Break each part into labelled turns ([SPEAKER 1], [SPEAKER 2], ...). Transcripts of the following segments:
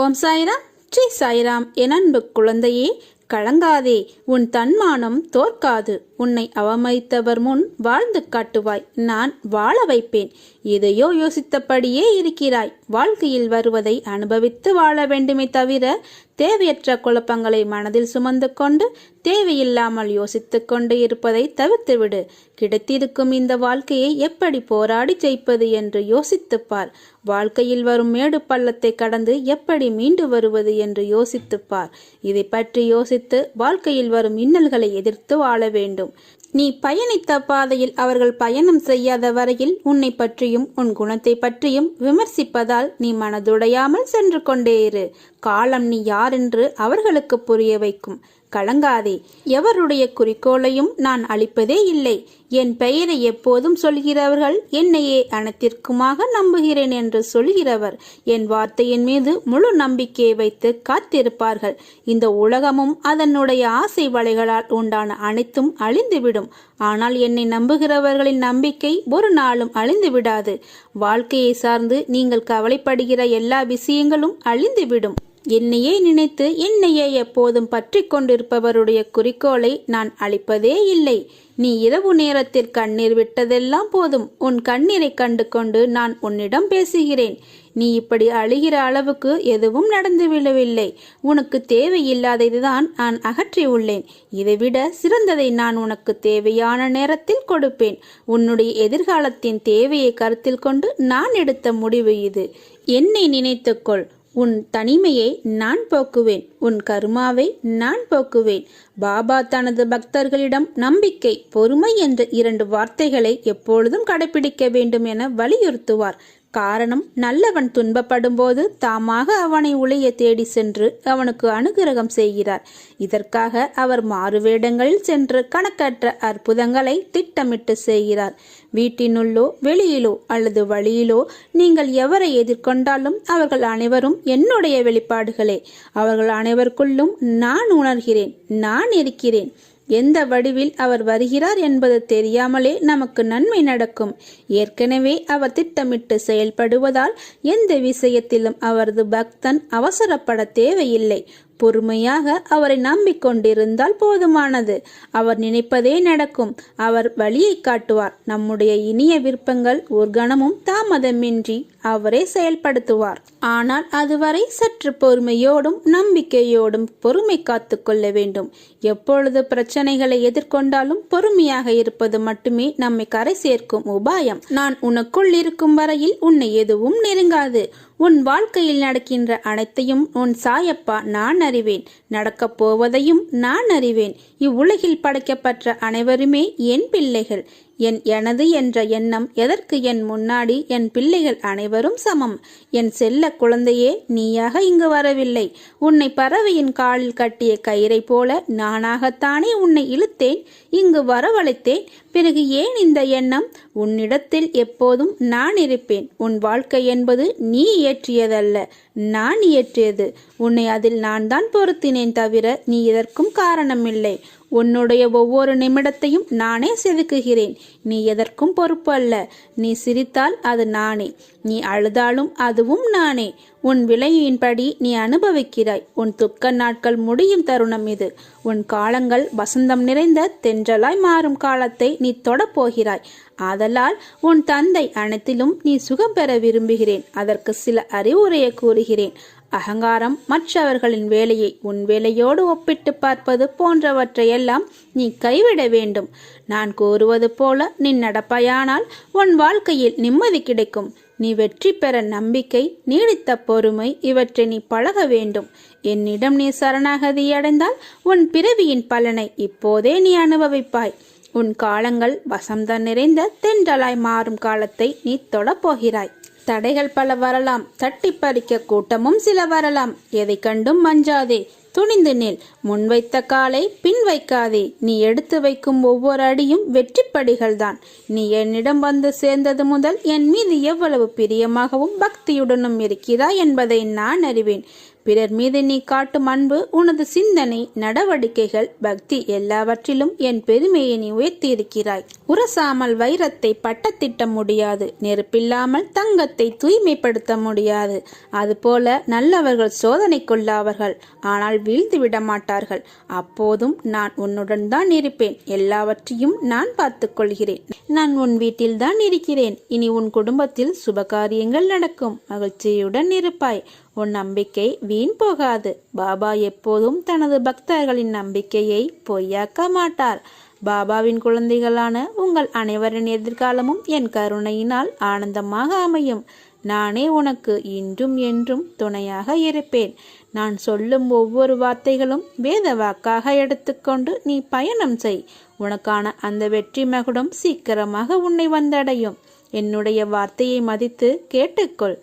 [SPEAKER 1] ஓம் சாய்ராம். ஸ்ரீ சாய்ராம். என் அன்பு குழந்தையே கலங்காதே. உன் தன்மானம் தோற்காது. உன்னை அவமதித்தவர் முன் வாழ்ந்து காட்டுவாய். நான் வாழ வைப்பேன். எதையோ யோசித்தபடியே இருக்கிறாய். வாழ்க்கையில் வருவதை அனுபவித்து வாழ வேண்டுமே தவிர தேவையற்ற குழப்பங்களை மனதில் சுமந்து கொண்டு தேவையில்லாமல் யோசித்து கொண்டு இருப்பதை தவிர்த்துவிடு. கிடைத்திருக்கும் இந்த வாழ்க்கையை எப்படி போராடி ஜெயிப்பது என்று யோசித்துப் பார். வாழ்க்கையில் வரும் மேடு பள்ளத்தை கடந்து எப்படி மீண்டு வருவது என்று யோசித்துப் பார். இதை பற்றி யோசித்து வாழ்க்கையில் வரும் இன்னல்களை எதிர்த்து வாழ வேண்டும். நீ பயணித்த பாதையில் அவர்கள் பயணம் செய்யாத வரையில் உன்னை பற்றியும் உன் குணத்தை பற்றியும் விமர்சிப்பதால் நீ மனதுடையாமல் சென்று கொண்டே இரு. காலம் நீ யார் யாரென்று அவர்களுக்கு புரிய வைக்கும். கலங்காதே எவருடைய குறிக்கோளையும் நான் அளிப்பதே இல்லை. என் பெயரை எப்போதும் சொல்கிறவர்கள் என்னையே அனைத்திற்குமாக நம்புகிறேன் என்று சொல்கிறவர். என் வார்த்தையின் மீது முழு நம்பிக்கையை வைத்து காத்திருப்பார்கள். இந்த உலகமும் அதனுடைய ஆசை வலைகளால் உண்டான அனைத்தும் அழிந்துவிடும். ஆனால் என்னை நம்புகிறவர்களின் நம்பிக்கை ஒரு நாளும் அழிந்து விடாது வாழ்க்கையை சார்ந்து நீங்கள் கவலைப்படுகிற எல்லா விஷயங்களும் அழிந்துவிடும். என்னையே நினைத்து என்னையே எப்போதும் பற்றி கொண்டிருப்பவருடைய குறிக்கோளை நான் அளிப்பதே இல்லை. நீ இரவு நேரத்தில் கண்ணீர் விட்டதெல்லாம் போதும். உன் கண்ணீரை கண்டு கொண்டு நான் உன்னிடம் பேசுகிறேன். நீ இப்படி அழுகிற அளவுக்கு எதுவும் நடந்து விழவில்லை. உனக்கு தேவையில்லாததுதான் நான் அகற்றியுள்ளேன் இதைவிட சிறந்ததை நான் உனக்கு தேவையான நேரத்தில் கொடுப்பேன். உன்னுடைய எதிர்காலத்தின் தேவையை கருத்தில் கொண்டு நான் எடுத்த முடிவு இது. என்னை நினைத்துக்கொள் உன் தனிமையை நான் போக்குவேன். உன் கருமாவை நான் போக்குவேன். பாபா தனது பக்தர்களிடம் நம்பிக்கை பொறுமை என்ற இரண்டு வார்த்தைகளை எப்பொழுதும் கடைபிடிக்க வேண்டும் என வலியுறுத்துவார். காரணம் நல்லவன் துன்பப்படும் போது தாமாக அவனை உளைய தேடி சென்று அவனுக்கு அனுகிரகம் செய்கிறார். இதற்காக அவர் மாறுவேடங்களில் சென்று கணக்கற்ற அற்புதங்களை திட்டமிட்டு செய்கிறார். வீட்டினுள்ளோ வெளியிலோ அல்லது வழியிலோ நீங்கள் எவரை எதிர்கொண்டாலும் அவர்கள் அனைவரும் என்னுடைய வெளிப்பாடுகளே. அவர்கள் அனைவருக்குள்ளும் நான் உணர்கிறேன் நான் இருக்கிறேன். எந்த வடிவில் அவர் வருகிறார் என்பது தெரியாமலே நமக்கு நன்மை நடக்கும். ஏற்கனவே அவர் திட்டமிட்டு செயல்படுவதால் எந்த விஷயத்திலும் அவரது பக்தன் அவசரப்பட தேவையில்லை. பொறுமையாக அவரை நம்பிக்கொண்டிருந்தால் போதுமானது. அவர் நினைப்பதே நடக்கும். அவர் வழியை காட்டுவார். நம்முடைய இனிய விருப்பங்கள் ஒரு கணமும் தாமதமின்றி அவரே செயல்படுத்துவார். ஆனால் அதுவரை சற்று பொறுமையோடும் நம்பிக்கையோடும் பொறுமை காத்து கொள்ள வேண்டும். எப்பொழுது பிரச்சனைகளை எதிர்கொண்டாலும் பொறுமையாக இருப்பது மட்டுமே நம்மை கரை சேர்க்கும் உபாயம். நான் உனக்குள் இருக்கும் வரையில் உன்னை எதுவும் நெருங்காது. உன் வாழ்க்கையில் நடக்கின்ற அனைத்தையும் உன் சாயப்பா நான் அறிவேன். நடக்கப் போவதையும் நான் அறிவேன். இவ்வுலகில் படைக்கப்பட்ட அனைவருமே என் பிள்ளைகள். என் எனது என்ற எண்ணம் எதற்கு என் முன்னாடி என் பிள்ளைகள் அனைவரும் சமம்? என் செல்ல குழந்தையே நீயாக இங்கு வரவில்லை. உன்னை பறவையின் காலில் கட்டிய கயிறை போல நானாகத்தானே உன்னை இழுத்தேன். இங்கு வரவழைத்தேன். பிறகு ஏன் இந்த எண்ணம்? உன்னிடத்தில் எப்போதும் நான் இருப்பேன். உன் வாழ்க்கை என்பது நீ இயற்றியதல்ல நான் இயற்றியது. உன்னை அதில் நான் தான் பொருத்தினேன் தவிர நீ எதற்கும் காரணமில்லை. உன்னுடைய ஒவ்வொரு நிமிடத்தையும் நானே செதுக்குகிறேன். நீ எதற்கும் பொறுப்பு அல்ல. நீ சிரித்தால் அது நானே. நீ அழுதாலும் அதுவும் நானே. உன் விலையின்படி நீ அனுபவிக்கிறாய். உன் துக்க நாட்கள் முடியும் தருணம் இது. உன் காலங்கள் வசந்தம் நிறைந்த தென்றலாய் மாறும் காலத்தை நீ தொடப்போகிறாய். ஆதலால் உன் தந்தை அனைத்திலும் நீ சுகம் பெற விரும்புகிறேன். அதற்கு சில அறிவுரையை கூறுகிறேன். அகங்காரம் மற்றவர்களின் வேலையை உன் வேலையோடு ஒப்பிட்டு பார்ப்பது போன்றவற்றையெல்லாம் நீ கைவிட வேண்டும். நான் கூறுவது போல நீ நடப்பாயானால் உன் வாழ்க்கையில் நிம்மதி கிடைக்கும். நீ வெற்றி பெற நம்பிக்கை நீடித்த பொறுமை இவற்றை நீ பழக வேண்டும். என்னிடம் நீ சரணாகதி அடைந்தால் உன் பிறவியின் பலனை இப்போதே நீ அனுபவிப்பாய். உன் காலங்கள் வசந்தம் நிறைந்த தென்றலாய் மாறும் காலத்தை நீ தொடப்போகிறாய் தடைகள் பல வரலாம். தட்டி பறிக்க கூட்டமும் சில வரலாம். எதை கண்டும் மஞ்சாதே. துணிந்து நில். முன்வைத்த காலை பின் வைக்காதே. நீ எடுத்து வைக்கும் ஒவ்வொரு அடியும் வெற்றி படிகள்தான் நீ என்னிடம் வந்து சேர்ந்தது முதல் என் மீது எவ்வளவு பிரியமாகவும் பக்தியுடனும் இருக்கிறாய் என்பதை நான் அறிவேன். பிறர் மீது நீ காட்டும் அன்பு உனது சிந்தனை நடவடிக்கைகள் பக்தி எல்லாவற்றிலும் என் பெருமையை நீ உயர்த்தியிருக்கிறாய். உரசாமல் வைரத்தை பட்டத்திட்ட முடியாது நெருப்பில்லாமல் தங்கத்தை தூய்மைப்படுத்த முடியாது. அதுபோல நல்லவர்கள் சோதனைக்குள்ளாவர்கள் ஆனால் வீழ்ந்து விட மாட்டார்கள். அப்போதும் நான் உன்னுடன் தான் இருப்பேன் எல்லாவற்றையும் நான் பார்த்துக் கொள்கிறேன் நான் உன் வீட்டில் தான் இருக்கிறேன் இனி உன் குடும்பத்தில் சுபகாரியங்கள் நடக்கும் மகிழ்ச்சியுடன் இருப்பாய். உன் நம்பிக்கை வீண் போகாது. பாபா எப்போதும் தனது பக்தர்களின் நம்பிக்கையை பொய்யாக்க மாட்டார். பாபாவின் குழந்தைகளான உங்கள் அனைவரின் எதிர்காலமும் என் கருணையினால் ஆனந்தமாக அமையும். நானே உனக்கு இன்றும் என்றும் துணையாக இருப்பேன். நான் சொல்லும் ஒவ்வொரு வார்த்தைகளும் வேத வாக்காக எடுத்துக்கொண்டு நீ பயணம் செய். உனக்கான அந்த வெற்றி மகுடம் சீக்கிரமாக உன்னை வந்தடையும். என்னுடைய வார்த்தையை மதித்து கேட்டுக்கொள்.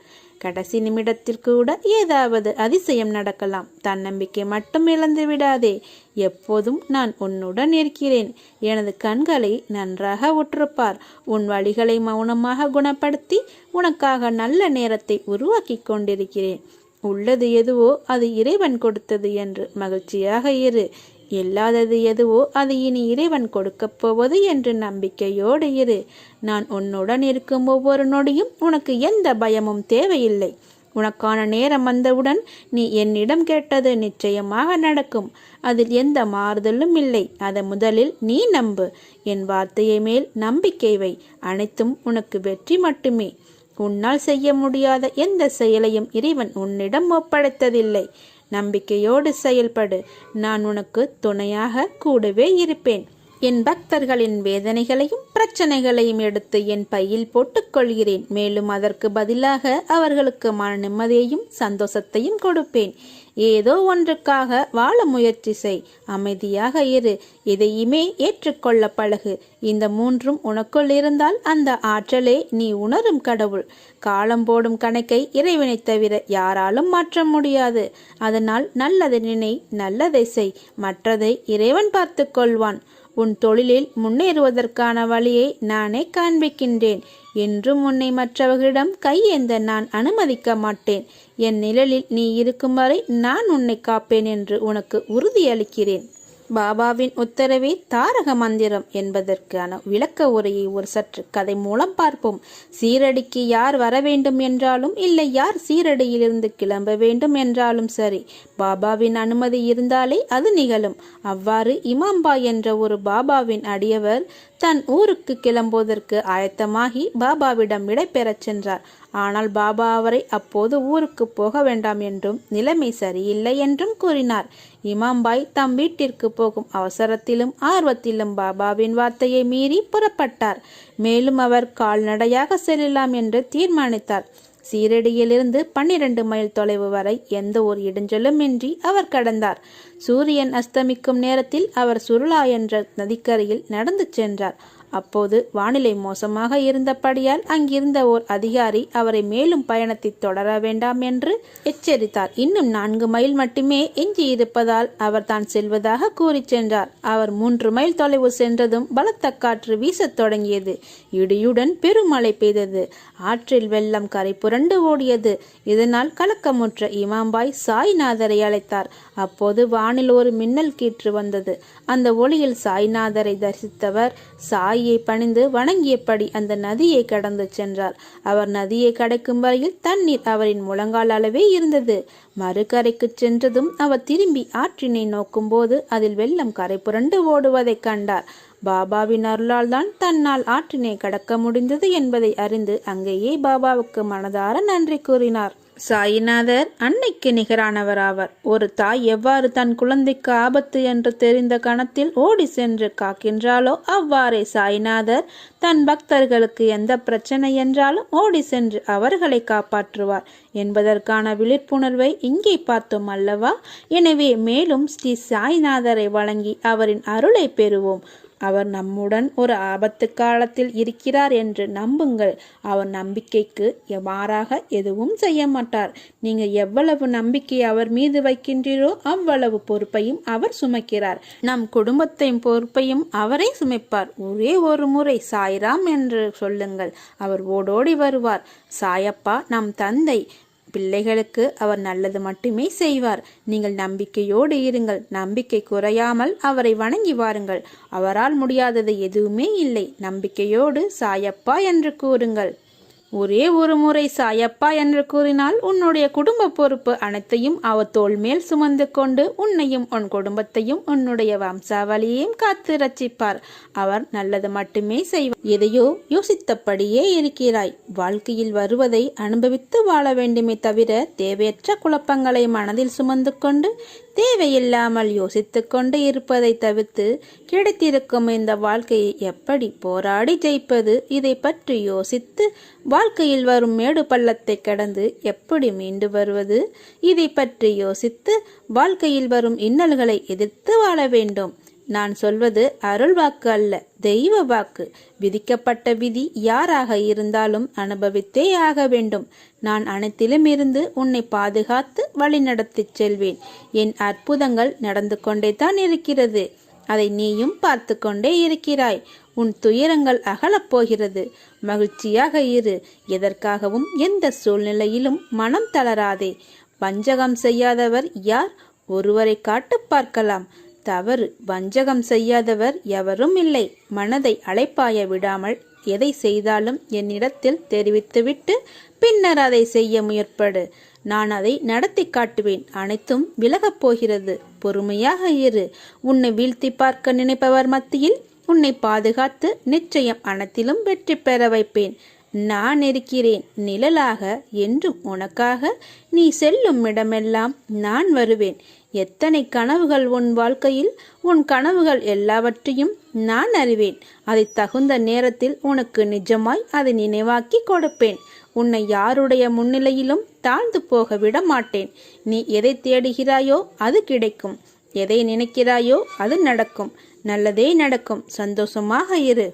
[SPEAKER 1] கடைசி நிமிடத்தில் கூட ஏதாவது அதிசயம் நடக்கலாம். தன்னம்பிக்கை மட்டும் இழந்து விடாதே. எப்போதும் நான் உன்னுடன் இருக்கிறேன். எனது கண்களை நன்றாக உற்றுப்பார் உன் வழிகளை மௌனமாக குணப்படுத்தி உனக்காக நல்ல நேரத்தை உருவாக்கி கொண்டிருக்கிறேன். உள்ளது எதுவோ அது இறைவன் கொடுத்தது என்று மகிழ்ச்சியாக இரு. இல்லாதது எதுவோ அது இனி இறைவன் கொடுக்கப் போவது என்று நம்பிக்கையோடு இரு. நான் உன்னுடன் இருக்கும் ஒவ்வொரு நொடியும் உனக்கு எந்த பயமும் தேவையில்லை. உனக்கான நேரம் வந்தவுடன் நீ என்னிடம் கேட்டது நிச்சயமாக நடக்கும். அதில் எந்த மாறுதலும் இல்லை. அதை முதலில் நீ நம்பு. என் வார்த்தையை மேல் நம்பிக்கை வை. அனைத்தும் உனக்கு வெற்றி மட்டுமே. உன்னால் செய்ய முடியாத எந்த செயலையும் இறைவன் உன்னிடம் ஒப்படைத்ததில்லை. நம்பிக்கையோடு செயல்படு. நான் உனக்கு துணையாக கூடவே இருப்பேன். என் பக்தர்களின் வேதனைகளையும் பிரச்சனைகளையும் எடுத்து என் பையில் போட்டுக்கொள்கிறேன். மேலும் அதற்கு பதிலாக அவர்களுக்கு மன நிம்மதியையும் சந்தோஷத்தையும் கொடுப்பேன். ஏதோ ஒன்றுக்காக வாழ முயற்சி செய். அமைதியாக இரு. எதையுமே ஏற்றுக்கொள்ள பழகு. இந்த மூன்றும் உனக்குள் இருந்தால் அந்த ஆற்றலே நீ உணரும் கடவுள். காலம் போடும் கணக்கை இறைவனை தவிர யாராலும் மாற்ற முடியாது. அதனால் நல்லதை நினை நல்லதை செய். மற்றதை இறைவன் பார்த்து கொள்வான் உன் தொழிலில் முன்னேறுவதற்கான வழியை நானே காண்பிக்கின்றேன் என்றும் உன்னை மற்றவர்களிடம் கையேந்த நான் அனுமதிக்க மாட்டேன். என் நிழலில் நீ இருக்கும் வரை நான் உன்னை காப்பேன் என்று உனக்கு உறுதியளிக்கிறேன். பாபாவின் உத்தரவே தாரக மந்திரம் என்பதற்கான விளக்க உரையை ஒரு சற்று கதை மூலம் பார்ப்போம். சீரடிக்கு யார் வர வேண்டும் என்றாலும் இல்லை யார் சீரடியிலிருந்து கிளம்ப வேண்டும் என்றாலும் சரி பாபாவின் அனுமதி இருந்தாலே அது நிகழும். அவ்வாறு இமாம்பா என்ற ஒரு பாபாவின் அடியவர் தன் ஊருக்கு கிளம்புவதற்கு ஆயத்தமாகி பாபாவிடம் விடை பெறச் சென்றார். ஆனால் பாபா அவரை அப்போது ஊருக்கு போக வேண்டாம் என்றும் நிலைமை சரியில்லை என்றும் கூறினார். இமாம்பாய் தம் வீட்டிற்கு போகும் அவசரத்திலும் ஆர்வத்திலும் பாபாவின் வார்த்தையை மீறி புறப்பட்டார். மேலும் அவர் கால்நடையாக செல்லலாம் என்று தீர்மானித்தார். சீரடியிலிருந்து பன்னிரண்டு மைல் தொலைவு வரை எந்த ஒரு இடைஞ்சலும் இன்றி அவர் கடந்தார். சூரியன் அஸ்தமிக்கும் நேரத்தில் அவர் சுருளா என்ற நதிக்கரையில் நடந்து சென்றார். அப்போது வானிலை மோசமாக இருந்தபடியால் அங்கிருந்த ஓர் அதிகாரி அவரை மேலும் பயணத்தை தொடர வேண்டாம் என்று எச்சரித்தார். இன்னும் நான்கு மைல் மட்டுமே எஞ்சி இருப்பதால் அவர் தான் செல்வதாக கூறி சென்றார். அவர் மூன்று மைல் தொலைவு சென்றதும் பலத்த காற்று வீசத் தொடங்கியது. இடியுடன் பெருமழை பெய்தது. ஆற்றில் வெள்ளம் கரை புரண்டு ஓடியது. இதனால் கலக்கமுற்ற இமாம்பாய் சாய்நாதரை அழைத்தார். அப்போது வானில் ஒரு மின்னல் கீற்று வந்தது. அந்த ஒளியில் சாய்நாதரை தரிசித்தவர் சாய் நதியை பணிந்து வணங்கியபடி அந்த நதியை கடந்து சென்றார். அவர் நதியை கடக்கும் வரையில் தண்ணீர் அவரின் முழங்கால் அளவே இருந்தது. மறுகரைக்கு சென்றதும் அவர் திரும்பி ஆற்றினை நோக்கும்போது அதில் வெள்ளம் கரை புரண்டு ஓடுவதைக் கண்டார். பாபாவின் அருளால் தான் தன்னால் ஆற்றினை கடக்க முடிந்தது என்பதை அறிந்து அங்கேயே பாபாவுக்கு மனதார நன்றி கூறினார். சாயிநாதர் அன்னைக்கு நிகரானவர் ஒரு தாய் எவ்வாறு தன் குழந்தைக்கு ஆபத்து என்று தெரிந்த கணத்தில் ஓடி சென்று காக்கின்றாலோ அவ்வாறே சாய்நாதர் தன் பக்தர்களுக்கு எந்த பிரச்சனை என்றாலும் ஓடி சென்று அவர்களை காப்பாற்றுவார். என்பதற்கான விழிப்புணர்வை இங்கே பார்த்தோம் அல்லவா? எனவே மேலும் ஸ்ரீ சாய்நாதரை வழங்கி அவரின் அருளை பெறுவோம். அவர் நம்முடன் ஒரு ஆபத்து காலத்தில் இருக்கிறார் என்று நம்புங்கள். அவர் நம்பிக்கைக்கு மாறாக எதுவும் செய்ய மாட்டார். நீங்கள் எவ்வளவு நம்பிக்கை அவர் மீது வைக்கின்றீரோ அவ்வளவு பொறுப்பையும் அவர் சுமக்கிறார். நம் குடும்பத்தையும் பொறுப்பையும் அவரே சுமைப்பார். ஒரே ஒரு முறை சாய்ராம் என்று சொல்லுங்கள். அவர் ஓடோடி வருவார். சாயப்பா நம் தந்தை பிள்ளைகளுக்கு அவர் நல்லது மட்டுமே செய்வார். நீங்கள் நம்பிக்கையோடு இருங்கள். நம்பிக்கை குறையாமல் அவரை வணங்கி வாருங்கள். அவரால் முடியாதது எதுவுமே இல்லை. நம்பிக்கையோடு சாயப்பா என்று கூறுங்கள். ஒரே ஒரு முறை சாயப்பா என்று கூறினால் உன்னுடைய குடும்ப பொறுப்பு அனைத்தையும் அவர் தோல் மேல் சுமந்து கொண்டு உன்னையும் உன் குடும்பத்தையும் உன்னுடைய வம்சாவளியையும் காத்து ரட்சிப்பார் அவர் நல்லது மட்டுமே செய்வார். எதையோ யோசித்தபடியே இருக்கிறாய். வாழ்க்கையில் வருவதை அனுபவித்து வாழ வேண்டுமே தவிர தேவையற்ற குழப்பங்களை மனதில் சுமந்து கொண்டு தேவையில்லாமல் யோசித்து கொண்டு இருப்பதை தவிர்த்து கிடைத்திருக்கும் இந்த வாழ்க்கையை எப்படி போராடி ஜெயிப்பது? இதை பற்றி யோசித்து வாழ்க்கையில் வரும் மேடு பள்ளத்தை கடந்து எப்படி மீண்டு வருவது? இதை பற்றி யோசித்து வாழ்க்கையில் வரும் இன்னல்களை எதிர்த்து வாழ வேண்டும். நான் சொல்வது அருள் வாக்கு அல்ல தெய்வ வாக்கு. விதிக்கப்பட்ட விதி யாராக இருந்தாலும் அனுபவித்தே ஆக வேண்டும். நான் அனைத்திலும் இருந்து உன்னை பாதுகாத்து வழிநடத்திச் செல்வேன். என் அற்புதங்கள் நடந்து கொண்டே தான் இருக்கிறது. அதை நீயும் பார்த்து கொண்டே இருக்கிறாய். உன் துயரங்கள் அகலப் போகிறது மகிழ்ச்சியாக இரு. எதற்காகவும் எந்த சூழ்நிலையிலும் மனம் தளராதே. வஞ்சகம் செய்யாதவர் யார்? ஒருவரை காட்டு பார்க்கலாம். தவறு. வஞ்சகம் செய்யாதவர் எவரும் இல்லை. மனதை அலைப்பாய விடாமல் எதை செய்தாலும் என்னிடத்தில் தெரிவித்துவிட்டு பின்னர் அதை செய்ய முயற்படு. நான் அதை நடத்தி காட்டுவேன். அனைத்தும் விலகப் போகிறது. பொறுமையாக இரு. உன்னை வீழ்த்தி பார்க்க நினைப்பவர் மத்தியில் உன்னை பாதுகாத்து நிச்சயம் அனைத்திலும் வெற்றி பெற வைப்பேன். நான் இருக்கிறேன் நிழலாக என்றும் உனக்காக நீ செல்லும் இடமெல்லாம் நான் வருவேன். எத்தனை கனவுகள் உன் வாழ்க்கையில் உன் கனவுகள் எல்லாவற்றையும் நான் அறிவேன். அதை தகுந்த நேரத்தில் உனக்கு நிஜமாய் அதை நினைவாக்கி கொடுப்பேன். உன்னை யாருடைய முன்னிலையிலும் தாழ்ந்து போக விட மாட்டேன். நீ எதை தேடுகிறாயோ அது கிடைக்கும். எதை நினைக்கிறாயோ அது நடக்கும். நல்லதே நடக்கும். சந்தோஷமாக இரு.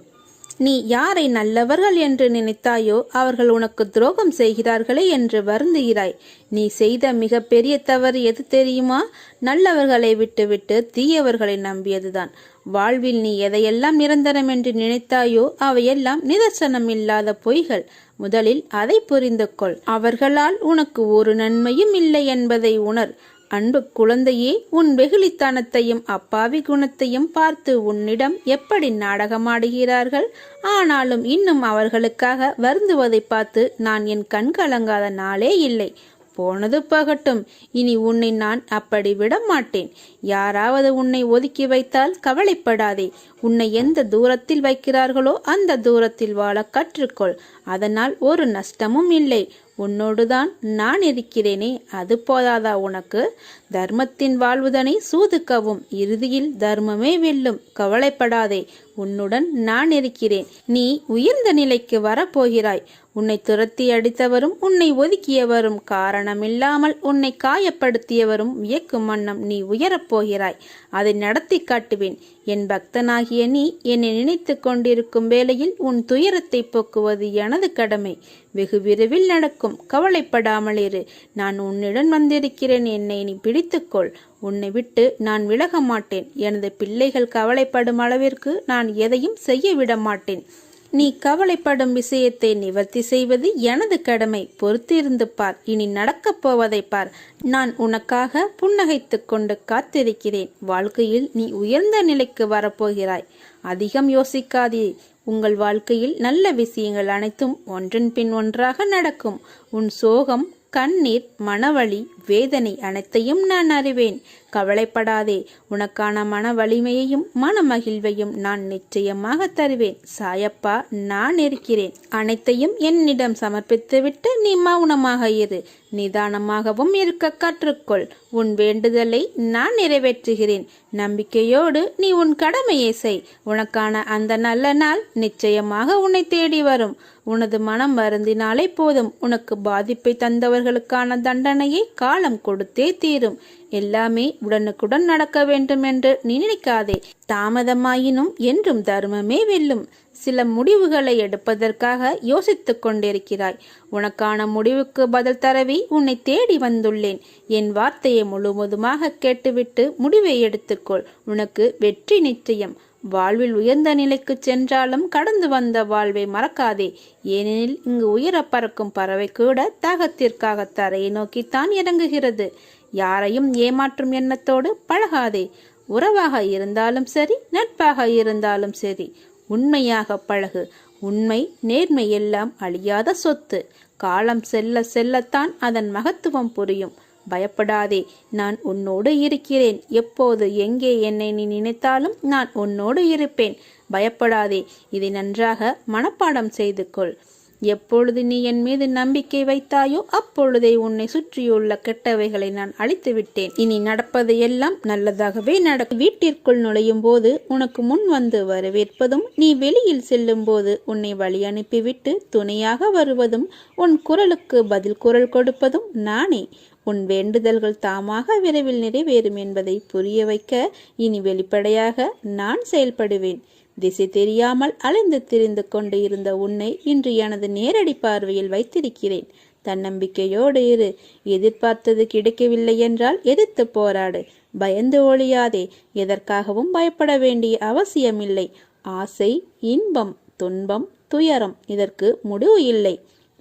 [SPEAKER 1] நீ யாரை நல்லவர்கள் என்று நினைத்தாயோ அவர்கள் உனக்கு துரோகம் செய்கிறார்களே என்று வருந்துகிறாய். நீ செய்த மிக பெரிய தவறு எது தெரியுமா? நல்லவர்களை விட்டுவிட்டு தீயவர்களை நம்பியதுதான். வாழ்வில் நீ எதையெல்லாம் நிரந்தரம் என்று நினைத்தாயோ அவையெல்லாம் நிதர்சனம் இல்லாத பொய்கள். முதலில் அதை புரிந்து கொள். அவர்களால் உனக்கு ஒரு நன்மையும் இல்லை என்பதை உணர். அன்பு குழந்தையே உன் வெகுளித்தனத்தையும் அப்பாவி குணத்தையும் பார்த்து உன்னிடம் எப்படி நாடகமாடுகிறார்கள்? ஆனாலும் இன்னும் அவர்களுக்காக வருந்துவதை பார்த்து நான் என் கண் கலங்காத நாளே இல்லை. போனது போகட்டும். இனி உன்னை நான் அப்படி விட மாட்டேன் யாராவது உன்னை ஒதுக்கி வைத்தால் கவலைப்படாதே. உன்னை எந்த தூரத்தில் வைக்கிறார்களோ அந்த தூரத்தில் வாழ கற்றுக்கொள். அதனால் ஒரு நஷ்டமும் இல்லை. உன்னோடுதான் நான் இருக்கிறேனே அது போதாதா உனக்கு? தர்மத்தின் வாழ்வுதனை சூதுக்கவும். இறுதியில் தர்மமே வெல்லும். கவலைப்படாதே உன்னுடன் நான் இருக்கிறேன். நீ உயர்ந்த நிலைக்கு வரப்போகிறாய். உன்னை துரத்தி அடித்தவரும் உன்னை ஒதுக்கியவரும் காரணமில்லாமல் உன்னை காயப்படுத்தியவரும் வியக்கும் வண்ணம் நீ உயரப்போகிறாய். அதை நடத்தி காட்டுவேன். என் பக்தனாகிய நீ என்னை நினைத்து கொண்டிருக்கும் வேளையில் உன் துயரத்தை போக்குவது எனது கடமை. வெகு விரைவில் நடக்கும். கவலைப்படாமல் இரு. நான் உன்னிடம் வந்திருக்கிறேன். என்னை நீ பிடித்துக்கொள் உன்னை விட்டு நான் விலக மாட்டேன். எனது பிள்ளைகள் கவலைப்படும் அளவிற்கு நான் எதையும் செய்ய விட மாட்டேன். நீ கவலைப்படும் விஷயத்தை நிவர்த்தி செய்வது எனது கடமை. பொறுத்திருந்து பார். இனி நடக்கப் போவதை பார். நான் உனக்காக புன்னகைத்துக் கொண்டு காத்திருக்கிறேன். வாழ்க்கையில் நீ உயர்ந்த நிலைக்கு வரப்போகிறாய். அதிகம் யோசிக்காதே. உங்கள் வாழ்க்கையில் நல்ல விஷயங்கள் அனைத்தும் ஒன்றன் பின் ஒன்றாக நடக்கும். உன் சோகம் கண்ணீர் மனவழி வேதனை அனைத்தையும் நான் அறிவேன். கவலைப்படாதே உனக்கான மன வலிமையையும் மன மகிழ்வையும் நான் நிச்சயமாக தருவேன். சாயப்பா நான் இருக்கிறேன். அனைத்தையும் என்னிடம் சமர்ப்பித்துவிட்டு நீ மௌனமாக இரு. நிதானமாகவும் இருக்க கற்றுக்கொள். உன் வேண்டுதலை நான் நிறைவேற்றுகிறேன். நம்பிக்கையோடு நீ உன் கடமையை செய். உனக்கான அந்த நல்ல நாள் நிச்சயமாக உன்னை தேடி வரும். உனது மனம் வருந்தினாலே போதும். உனக்கு பாதிப்பை தந்தவர்களுக்கான தண்டனையை காலம் கொடுத்தே தீரும். எல்லாமே உடனுக்குடன் நடக்க வேண்டும் என்று நீ நினைக்காதே. தாமதமாயினும் என்றும் தர்மமே வெல்லும். சில முடிவுகளை எடுப்பதற்காக யோசித்துக் கொண்டிருக்கிறாய். உனக்கான முடிவுக்கு பதில் தரவி உன்னை தேடி வந்துள்ளேன். என் வார்த்தையை முழுவதுமாக கேட்டுவிட்டு முடிவை எடுத்துக்கொள். உனக்கு வெற்றி நிச்சயம். வாழ்வில் உயர்ந்த நிலைக்கு சென்றாலும் கடந்து வந்த வாழ்வை மறக்காதே. ஏனெனில் இங்கு உயர பறக்கும் பறவை கூட தாகத்திற்காக தரையை நோக்கித்தான் இறங்குகிறது. யாரையும் ஏமாற்றும் எண்ணத்தோடு பழகாதே. உறவாக இருந்தாலும் சரி நட்பாக இருந்தாலும் சரி உண்மையாக பழகு. உண்மை நேர்மை எல்லாம் அழியாத சொத்து. காலம் செல்ல செல்லத்தான் அதன் மகத்துவம் புரியும். பயப்படாதே நான் உன்னோடு இருக்கிறேன். எப்போது எங்கே என்னை நீ நினைத்தாலும் நான் உன்னோடு இருப்பேன். பயப்படாதே இதை நன்றாக மனப்பாடம் செய்து கொள் எப்பொழுது நீ என் மீது நம்பிக்கை வைத்தாயோ அப்பொழுதே உன்னை சுற்றியுள்ள கெட்டவைகளை நான் அழித்து விட்டேன் இனி நடப்பது எல்லாம் நல்லதாகவே நடக்கும். வீட்டிற்குள் நுழையும் போது உனக்கு முன் வந்து வரவேற்பதும் நீ வெளியில் செல்லும் போது உன்னை வழி அனுப்பிவிட்டு துணையாக வருவதும் உன் குரலுக்கு பதில் குரல் கொடுப்பதும் நானே. உன் வேண்டுதல்கள் தாமாக விரைவில் நிறைவேறும் என்பதை புரிய வைக்க இனி வெளிப்படையாக நான் செயல்படுவேன். திசை தெரியாமல் அலைந்து திரிந்து கொண்டு இருந்த உன்னை இன்று எனது நேரடி பார்வையில் வைத்திருக்கிறேன். தன்னம்பிக்கையோடு இரு. எதிர்பார்த்தது கிடைக்கவில்லை என்றால் எதிர்த்து போராடு. பயந்து ஒழியாதே. எதற்காகவும் பயப்பட வேண்டிய அவசியமில்லை. ஆசை இன்பம் துன்பம் துயரம் இதற்கு முடிவு இல்லை.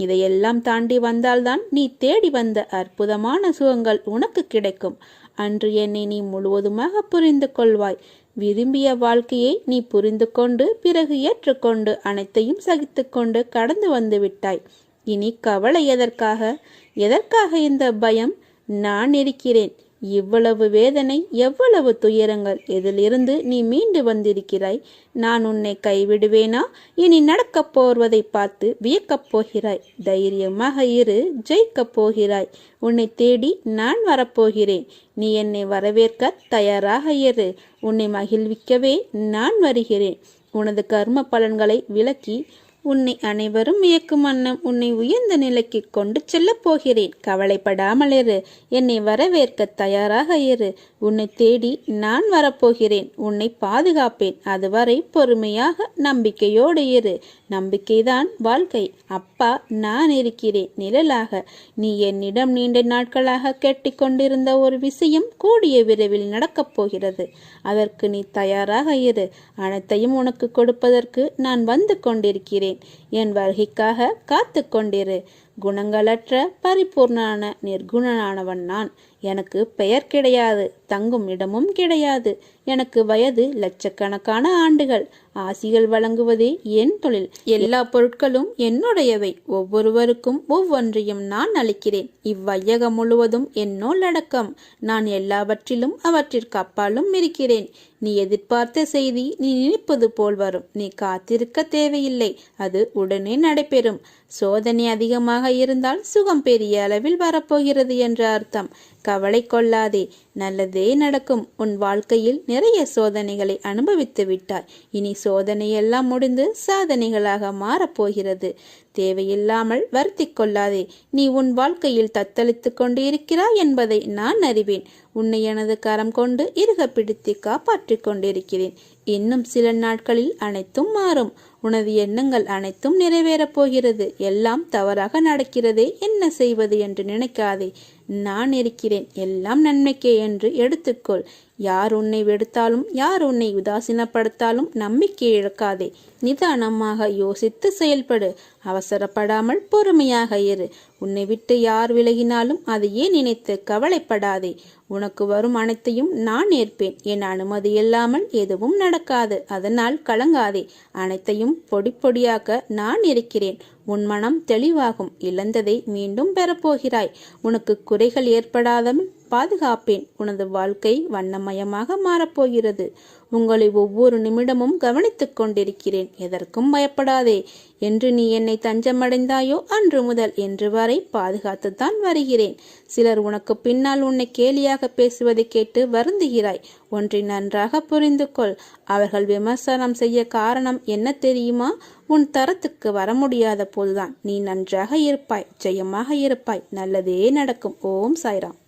[SPEAKER 1] இதையெல்லாம் தாண்டி வந்தால்தான் நீ தேடி வந்த அற்புதமான சுகங்கள் உனக்கு கிடைக்கும். அன்று என்னை நீ முழுவதுமாக புரிந்து கொள்வாய். விரும்பிய வாழ்க்கையை நீ புரிந்து கொண்டு பிறகு ஏற்றுக்கொண்டு அனைத்தையும் சகித்துக்கொண்டு கடந்து வந்து விட்டாய். இனி கவலை எதற்காக? எதற்காக இந்த பயம்? நான் இருக்கிறேன். இவ்வளவு வேதனை எவ்வளவு துயரங்கள். இதிலிருந்து நீ மீண்டு வந்திருக்கிறாய். நான் உன்னை கைவிடுவேனா? இனி நடக்கப் போவதை பார்த்து வியக்கப் போகிறாய். தைரியமாக இரு ஜெயிக்கப் போகிறாய். உன்னை தேடி நான் வரப்போகிறேன். நீ என்னை வரவேற்க தயாராக இரு. உன்னை மகிழ்விக்கவே நான் வருகிறேன். உனது கர்ம பலன்களை விளக்கி உன்னை அனைவரும் இயக்கும் வண்ணம் உன்னை உயர்ந்த நிலைக்கு கொண்டு செல்லப் போகிறேன். கவலைப்படாமல் இரு. என்னை வரவேற்க தயாராக இரு. உன்னை தேடி நான் வரப்போகிறேன். உன்னை பாதுகாப்பேன். அதுவரை பொறுமையாக நம்பிக்கையோடு இரு. நம்பிக்கைதான் வாழ்க்கை. அப்பா நான் இருக்கிறேன். நிழலாக. நீ என்னிடம் நீண்ட நாட்களாக கேட்டுக்கொண்டிருந்த ஒரு விஷயம் கூடிய விரைவில் நடக்கப் போகிறது. அதற்கு நீ தயாராக இரு. அனைத்தையும் உனக்கு கொடுப்பதற்கு நான் வந்து கொண்டிருக்கிறேன். create என் வருகைக்காக காத்து கொண்டிரு குணங்களற்ற பரிபூர்ணான நிர்குணனானவன் நான். எனக்கு பெயர் கிடையாது தங்கும் இடமும் கிடையாது. எனக்கு வயது லட்சக்கணக்கான ஆண்டுகள். ஆசிகள் வழங்குவதே என் தொழில். எல்லா பொருட்களும் என்னுடையவை. ஒவ்வொருவருக்கும் ஒவ்வொன்றையும் நான் அளிக்கிறேன். இவ்வையகம் முழுவதும் என்னோல் அடக்கம். நான் எல்லாவற்றிலும் அவற்றிற்கு அப்பாலும் இருக்கிறேன். நீ எதிர்பார்த்த செய்தி நீ நினைப்பது போல் வரும். நீ காத்திருக்க தேவையில்லை. அது உடனே நடைபெறும். சோதனை அதிகமாக இருந்தால் சுகம் பெரிய அளவில் வரப்போகிறது என்ற அர்த்தம். கவலை கொள்ளாதே. நல்லதே நடக்கும். உன் வாழ்க்கையில் நிறைய சோதனைகளை அனுபவித்து விட்டாய். இனி சோதனையெல்லாம் முடிந்து சாதனைகளாக மாறப்போகிறது. தேவையில்லாமல் வருத்தி கொள்ளாதே. நீ உன் வாழ்க்கையில் தத்தளித்துக் கொண்டு இருக்கிறாய் என்பதை நான் அறிவேன். உன்னை எனது கரம் கொண்டு இருக பிடித்து காப்பாற்றிக் கொண்டிருக்கிறேன். இன்னும் சில நாட்களில் அனைத்தும் மாறும். உனது எண்ணங்கள் அனைத்தும் நிறைவேறப் போகிறது. எல்லாம் தவறாக நடக்கிறதே என்ன செய்வது என்று நினைக்காதே. நான் இருக்கிறேன். எல்லாம் நன்மைக்கே என்று எடுத்துக்கொள். யார் உன்னை வெடுத்தாலும் யார் உன்னை உதாசீனப்படுத்தாலும் நம்பிக்கை இழக்காதே. நிதானமாக யோசித்து செயல்படு. அவசரப்படாமல் பொறுமையாக இரு. உன்னை விட்டு யார் விலகினாலும் அதையே நினைத்து கவலைப்படாதே. உனக்கு வரும் அனைத்தையும் நான் ஏற்பேன். என் அனுமதி இல்லாமல் எதுவும் நடக்காது. அதனால் கலங்காதே. அனைத்தையும் பொடி பொடியாக்க நான் இருக்கிறேன் உன் மனம் தெளிவாகும். இழந்ததை மீண்டும் பெறப்போகிறாய். உனக்கு குறைகள் ஏற்படாத பாதுகாப்பேன். உனது வாழ்க்கை வண்ணமயமாக மாறப்போகிறது. உங்களை ஒவ்வொரு நிமிடமும் கவனித்துக் கொண்டிருக்கிறேன். எதற்கும் பயப்படாதே. என்று நீ என்னை தஞ்சமடைந்தாயோ அன்று முதல் என்று வரை பாதுகாத்துத்தான் வருகிறேன். சிலர் உனக்கு பின்னால் உன்னை கேலியாக பேசுவதை கேட்டு வருந்துகிறாய். ஒன்றை நன்றாக புரிந்து கொள் அவர்கள் விமர்சனம் செய்ய காரணம் என்ன தெரியுமா? உன் தரத்துக்கு வர முடியாத போதுதான் நீ நன்றாக இருப்பாய். ஜெயமாக இருப்பாய். நல்லதே நடக்கும். ஓம் சாய்ராம்.